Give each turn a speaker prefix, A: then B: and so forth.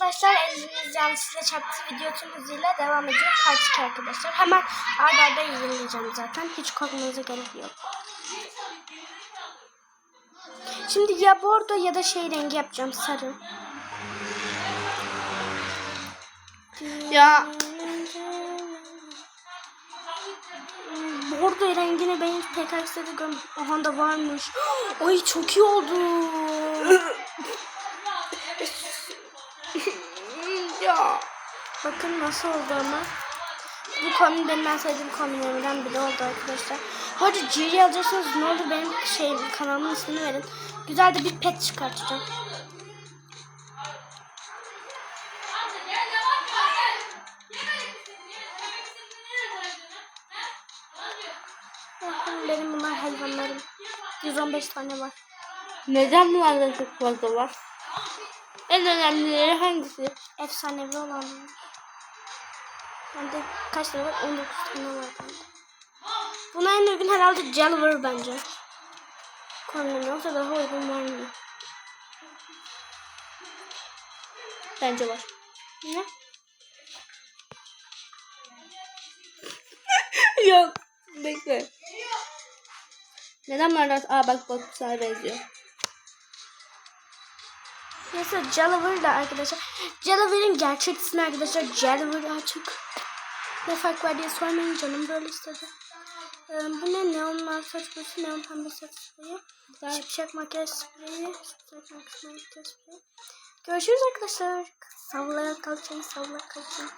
A: arkadaşlar eliniz yanlışlıkla çarptı video tüm hızıyla devam ediyor. Part 2 arkadaşlar. Hemen arda arda yayınlayacağım zaten. Hiç korkmanıza gerek yok. Şimdi ya bordo ya da şey rengi yapacağım sarı.
B: Ya
A: Bordo rengini ben hiç pek aksede görmedim. Aha da varmış. Ay çok iyi oldu.
B: Ya
A: Bakın nasıl oldu ama. Bu kombin benim en sevdiğim kombinlerimden biri oldu arkadaşlar. Hadi G'yi alacaksınız ne olur benim şey kanalımın ismini verin. Güzel de bir pet çıkartacağım. Bakın benim bunlar hayvanlarım. 115 tane var.
B: neden bunlarda çok fazla var? En önemlileri hangisi?
A: Efsanevi olanlar. Bende kaç tane var? 19 tane var bende. Buna en uygun herhalde Jelliver bence. Kombin yoksa daha uygun var mı?
B: Bence var.
A: Ne?
B: Yok. Bekle. Neden bunlardan? Aa bak bak sana benziyor.
A: Neyse Jelliver da arkadaşlar. Jelliver'in gerçek ismi arkadaşlar Jelliver artık. Ne fark var diye sormayın canım böyle istedi. Ee, bu ne? Neon saç boyası, neon pembe saç spreyi. Şipşak makyaj spreyi. Şipşak makyaj spreyi. Görüşürüz arkadaşlar. Salla kalçayı, salla kalçayı.